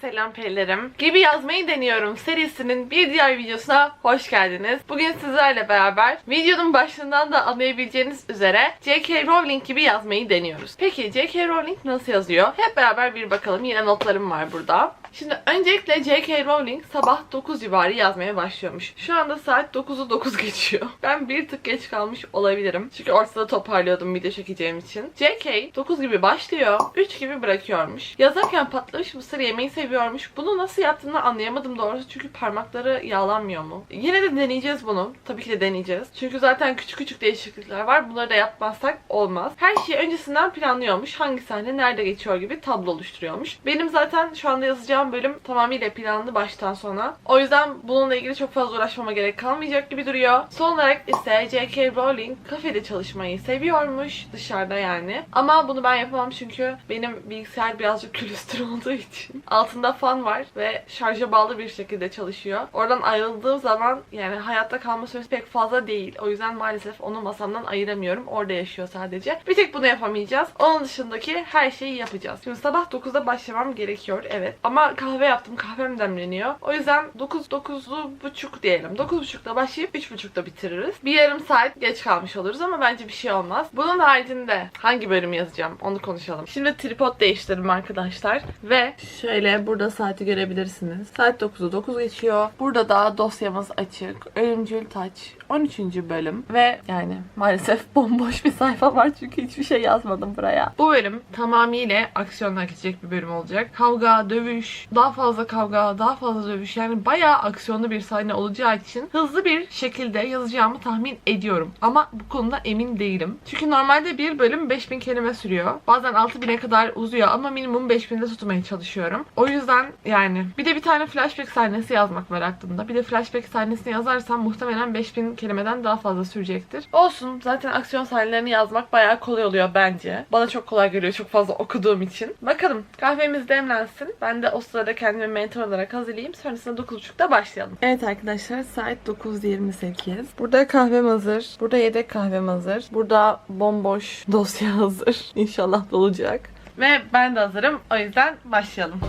selam perilerim. Gibi yazmayı deniyorum serisinin bir diğer videosuna hoş geldiniz. Bugün sizlerle beraber videonun başından da anlayabileceğiniz üzere J.K. Rowling gibi yazmayı deniyoruz. Peki J.K. Rowling nasıl yazıyor? Hep beraber bir bakalım. Yine notlarım var burada. Şimdi öncelikle J.K. Rowling sabah 9 civarı yazmaya başlıyormuş. Şu anda saat 9'u 9 geçiyor. Ben bir tık geç kalmış olabilirim. Çünkü ortada toparlıyordum video çekeceğim için. J.K. 9 gibi başlıyor, 3 gibi bırakıyormuş. Yazarken patlamış mısır yemeyi seviyormuş. Bunu nasıl yaptığını anlayamadım doğrusu çünkü parmakları yağlanmıyor mu? Yine de deneyeceğiz bunu. Tabii ki de deneyeceğiz. Çünkü zaten küçük küçük değişiklikler var. Bunları da yapmazsak olmaz. Her şeyi öncesinden planlıyormuş. Hangi sahne nerede geçiyor gibi tablo oluşturuyormuş. Benim zaten şu anda yazacağım bölüm tamamıyla planlı baştan sona. O yüzden bununla ilgili çok fazla uğraşmama gerek kalmayacak gibi duruyor. Son olarak ise J.K. Rowling kafede çalışmayı seviyormuş. Dışarıda yani. Ama bunu ben yapamam çünkü benim bilgisayar birazcık külüstür olduğu için. Altında fan var ve şarja bağlı bir şekilde çalışıyor. Oradan ayrıldığım zaman yani hayatta kalma süresi pek fazla değil. O yüzden maalesef onu masamdan ayıramıyorum. Orada yaşıyor sadece. Bir tek bunu yapamayacağız. Onun dışındaki her şeyi yapacağız. Şimdi sabah 9'da başlamam gerekiyor. Evet. Ama kahve yaptım. Kahvem demleniyor. O yüzden 9 9'u buçuk diyelim. 9.30'da başlayıp 3.30'da bitiririz. Bir yarım saat geç kalmış oluruz ama bence bir şey olmaz. Bunun haricinde hangi bölüm yazacağım onu konuşalım. Şimdi tripod değiştirdim arkadaşlar. Ve şöyle burada saati görebilirsiniz. Saat 9'u 9 geçiyor. Burada da dosyamız açık. Ölümcül Taç 13. bölüm. Ve yani maalesef bomboş bir sayfa var çünkü hiçbir şey yazmadım buraya. Bu bölüm tamamıyla aksiyonla geçecek bir bölüm olacak. Kavga, dövüş, daha fazla kavga, daha fazla dövüş. Yani bayağı aksiyonlu bir sahne olacağı için hızlı bir şekilde yazacağımı tahmin ediyorum. Ama bu konuda emin değilim. Çünkü normalde bir bölüm 5000 kelime sürüyor. Bazen 6000'e kadar uzuyor ama minimum 5000'de tutmaya çalışıyorum. O yüzden yani bir de bir tane flashback sahnesi yazmak var aklımda. Bir de flashback sahnesini yazarsam muhtemelen 5000 kelimeden daha fazla sürecektir. Olsun. Zaten aksiyon sahnelerini yazmak bayağı kolay oluyor bence. Bana çok kolay geliyor çok fazla okuduğum için. Bakalım kahvemiz demlensin. Ben de o sırada kendimi mentor olarak hazırlayayım. Sonrasında 9.30'da başlayalım. Evet arkadaşlar saat 9.28. Burada kahvem hazır. Burada yedek kahvem hazır. Burada bomboş dosya hazır. İnşallah dolacak. Ve ben de hazırım. O yüzden başlayalım.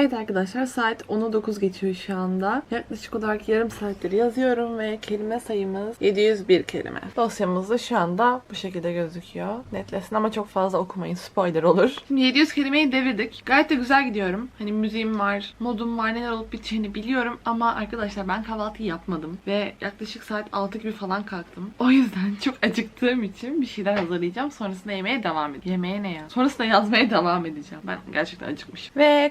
Evet arkadaşlar saat 10'a 9 geçiyor şu anda. Yaklaşık olarak yarım saattir yazıyorum ve kelime sayımız 701 kelime. Dosyamız da şu anda bu şekilde gözüküyor. Netlesin ama çok fazla okumayın spoiler olur. Şimdi 700 kelimeyi devirdik. Gayet de güzel gidiyorum. Hani müziğim var, modum var, neler olup biteceğini biliyorum ama arkadaşlar ben kahvaltıyı yapmadım ve yaklaşık saat 6 gibi falan kalktım. O yüzden çok acıktığım için bir şeyler hazırlayacağım. Sonrasında yemeğe devam edeceğim. Yemeğe ne ya? Sonrasında yazmaya devam edeceğim. Ben gerçekten acıkmışım. Ve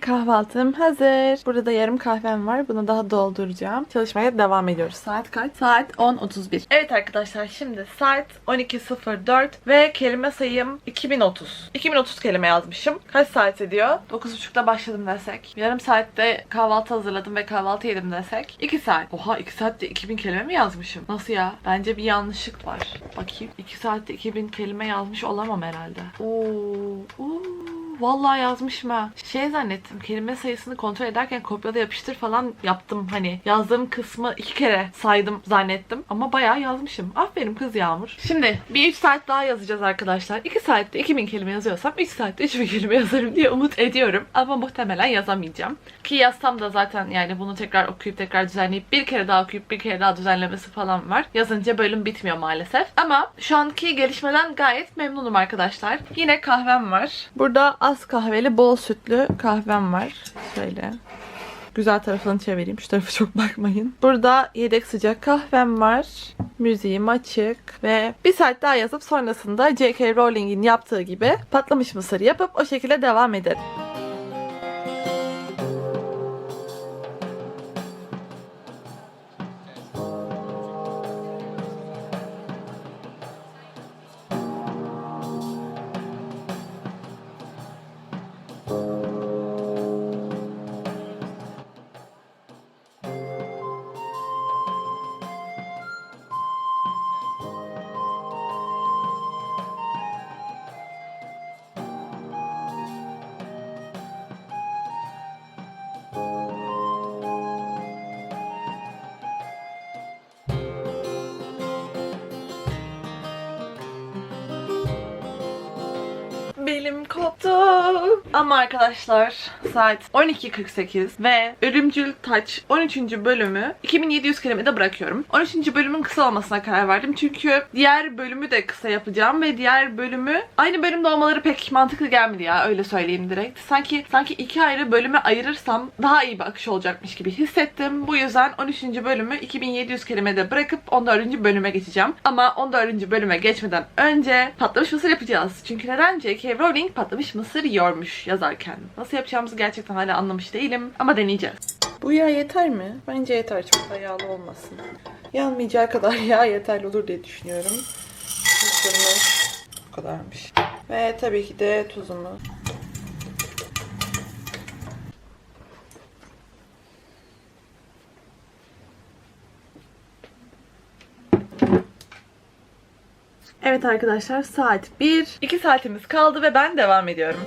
kahvaltım hazır. Burada da yarım kahvem var. Bunu daha dolduracağım. Çalışmaya devam ediyoruz. Saat kaç? Saat 10.31. Evet arkadaşlar şimdi saat 12.04 ve kelime sayım 2030. 2030 kelime yazmışım. Kaç saat ediyor? 9.30'da başladım desek. Yarım saatte kahvaltı hazırladım ve kahvaltı yedim desek. 2 saat. Oha 2 saatte 2000 kelime mi yazmışım? Nasıl ya? Bence bir yanlışlık var. Bakayım. 2 saatte 2000 kelime yazmış olamam herhalde. Oo. Oo. Vallahi yazmışım ha. Şey zannettim. Kelime sayısını kontrol ederken kopyala yapıştır falan yaptım. Hani yazdığım kısmı iki kere saydım zannettim. Ama bayağı yazmışım. Aferin kız Yağmur. Şimdi bir 3 saat daha yazacağız arkadaşlar. 2 saatte 2000 kelime yazıyorsam 3 saatte 3000 kelime yazarım diye umut ediyorum. Ama muhtemelen yazamayacağım. Ki yazsam da zaten yani bunu tekrar okuyup tekrar düzenleyip bir kere daha okuyup bir kere daha düzenlemesi falan var. Yazınca bölüm bitmiyor maalesef. Ama şu anki gelişmeden gayet memnunum arkadaşlar. Yine kahvem var. Burada az kahveli bol sütlü kahvem var. Şöyle. Güzel tarafını çevireyim. Şu tarafa çok bakmayın. Burada yedek sıcak kahvem var. Müziğim açık. Ve bir saat daha yazıp sonrasında J.K. Rowling'in yaptığı gibi patlamış mısır yapıp o şekilde devam ederim. Koptu. Ama arkadaşlar saat 12.48 ve Ölümcül Taç 13. bölümü 2700 kelimede bırakıyorum. 13. bölümün kısa olmasına karar verdim. Çünkü diğer bölümü de kısa yapacağım ve diğer bölümü aynı bölümde olmaları pek mantıklı gelmedi ya öyle söyleyeyim direkt. Sanki sanki iki ayrı bölüme ayırırsam daha iyi bir akış olacakmış gibi hissettim. Bu yüzden 13. bölümü 2700 kelimede bırakıp 14. bölüme geçeceğim. Ama 14. bölüme geçmeden önce patlamış mısır yapacağız. Çünkü neden? J.K. Rowling patlamış mısır yiyormuş yazarken. Nasıl yapacağımızı gerçekten hala anlamış değilim ama deneyeceğiz. Bu yağ yeter mi? Bence yeter. Çok da yağlı olmasın. Yanmayacağı kadar yağ yeterli olur diye düşünüyorum. Mısırımız bu kadarmış. Ve tabii ki de tuzumu. Evet arkadaşlar saat 1. 2 saatimiz kaldı ve ben devam ediyorum.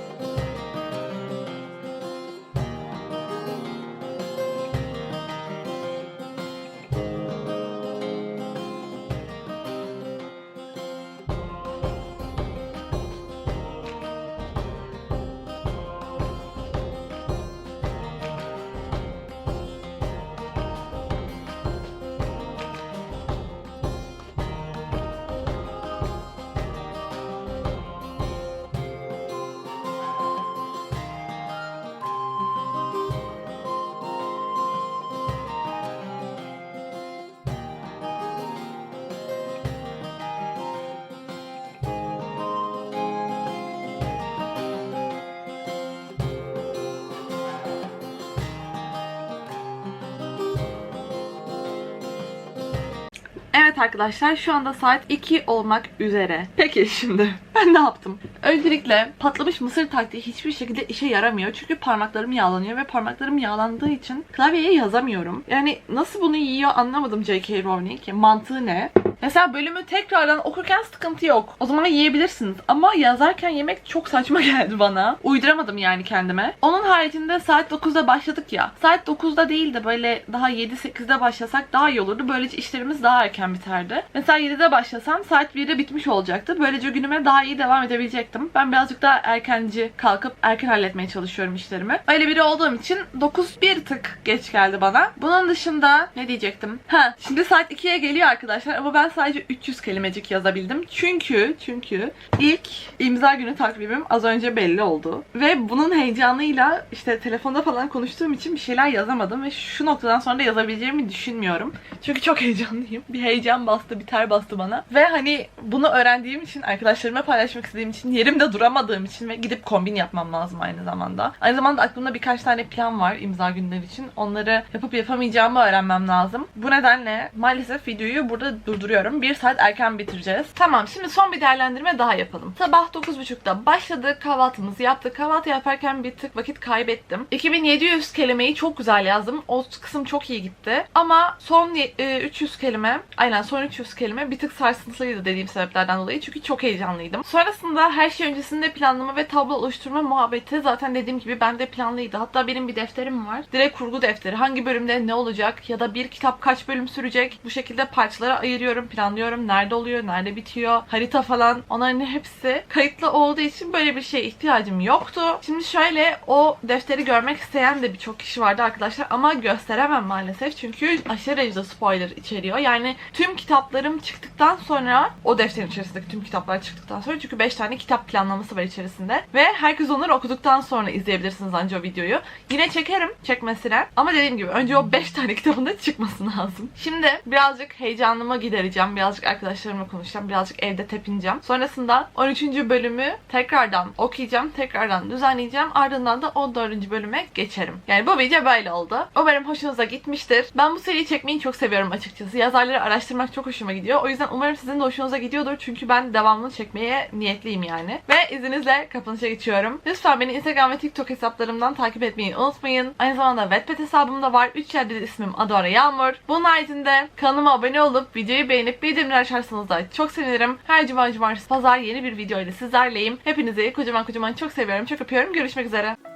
Arkadaşlar şu anda saat 2 olmak üzere. Peki şimdi ben ne yaptım? Öncelikle patlamış mısır taktiği hiçbir şekilde işe yaramıyor. Çünkü parmaklarım yağlanıyor ve parmaklarım yağlandığı için klavyeye yazamıyorum. Yani nasıl bunu yiyor anlamadım J.K. Rowling. Mantığı ne? Mesela bölümü tekrardan okurken sıkıntı yok. O zaman yiyebilirsiniz. Ama yazarken yemek çok saçma geldi bana. Uyduramadım yani kendime. Onun haricinde saat 9'da başladık ya. Saat 9'da değil de böyle daha 7-8'de başlasak daha iyi olurdu. Böylece işlerimiz daha erken biterdi. Mesela 7'de başlasam saat 1'de bitmiş olacaktı. Böylece günüme daha iyi devam edebilecektim. Ben birazcık daha erkenci kalkıp erken halletmeye çalışıyorum işlerimi. Öyle biri olduğum için 9 bir tık geç geldi bana. Bunun dışında ne diyecektim? Ha, şimdi saat 2'ye geliyor arkadaşlar ama ben sadece 300 kelimecik yazabildim. Çünkü çünkü ilk imza günü takvimim az önce belli oldu. Ve bunun heyecanıyla işte telefonda falan konuştuğum için bir şeyler yazamadım ve şu noktadan sonra da yazabileceğimi düşünmüyorum. Çünkü çok heyecanlıyım. Bir heyecan bastı, bir ter bastı bana. Ve hani bunu öğrendiğim için, arkadaşlarıma paylaşmak istediğim için, yerimde duramadığım için ve gidip kombin yapmam lazım aynı zamanda. Aynı zamanda aklımda birkaç tane plan var imza günleri için. Onları yapıp yapamayacağımı öğrenmem lazım. Bu nedenle maalesef videoyu burada durduruyorum. Bir saat erken bitireceğiz. Tamam şimdi son bir değerlendirme daha yapalım. Sabah 9.30'da başladık. Kahvaltımızı yaptık. Kahvaltı yaparken bir tık vakit kaybettim. 2700 kelimeyi çok güzel yazdım. O kısım çok iyi gitti. Ama son e, 300 kelime, aynen son 300 kelime bir tık sarsıntılıydı dediğim sebeplerden dolayı. Çünkü çok heyecanlıydım. Sonrasında her şey öncesinde planlama ve tablo oluşturma muhabbeti zaten dediğim gibi bende planlıydı. Hatta benim bir defterim var. Direkt kurgu defteri. Hangi bölümde ne olacak ya da bir kitap kaç bölüm sürecek. Bu şekilde parçalara ayırıyorum, planlıyorum. Nerede oluyor, nerede bitiyor, harita falan. Onların hepsi kayıtlı olduğu için böyle bir şeye ihtiyacım yoktu. Şimdi şöyle o defteri görmek isteyen de birçok kişi vardı arkadaşlar ama gösteremem maalesef. Çünkü aşırı derecede spoiler içeriyor. Yani tüm kitaplarım çıktıktan sonra o defterin içerisindeki tüm kitaplar çıktıktan sonra çünkü 5 tane kitap planlaması var içerisinde ve herkes onları okuduktan sonra izleyebilirsiniz ancak o videoyu. Yine çekerim çekmesine ama dediğim gibi önce o 5 tane kitabın da çıkması lazım. Şimdi birazcık heyecanımı gidereceğim. Birazcık arkadaşlarımla konuşacağım. Birazcık evde tepineceğim. Sonrasında 13. bölümü tekrardan okuyacağım. Tekrardan düzenleyeceğim. Ardından da 14. bölüme geçerim. Yani bu video böyle oldu. Umarım hoşunuza gitmiştir. Ben bu seriyi çekmeyi çok seviyorum açıkçası. Yazarları araştırmak çok hoşuma gidiyor. O yüzden umarım sizin de hoşunuza gidiyordur. Çünkü ben devamlı çekmeye niyetliyim yani. Ve izninizle kapanışa geçiyorum. Lütfen beni Instagram ve TikTok hesaplarımdan takip etmeyi unutmayın. Aynı zamanda Wattpad hesabım da var. 3 yerde de ismim Adora Yağmur. Bunun haricinde kanalıma abone olup videoyu beğenip bildirimleri açarsanız da çok sevinirim. Her cuma cumartesi pazar yeni bir video ile sizlerleyim. Hepinizi kocaman kocaman çok seviyorum. Çok öpüyorum. Görüşmek üzere.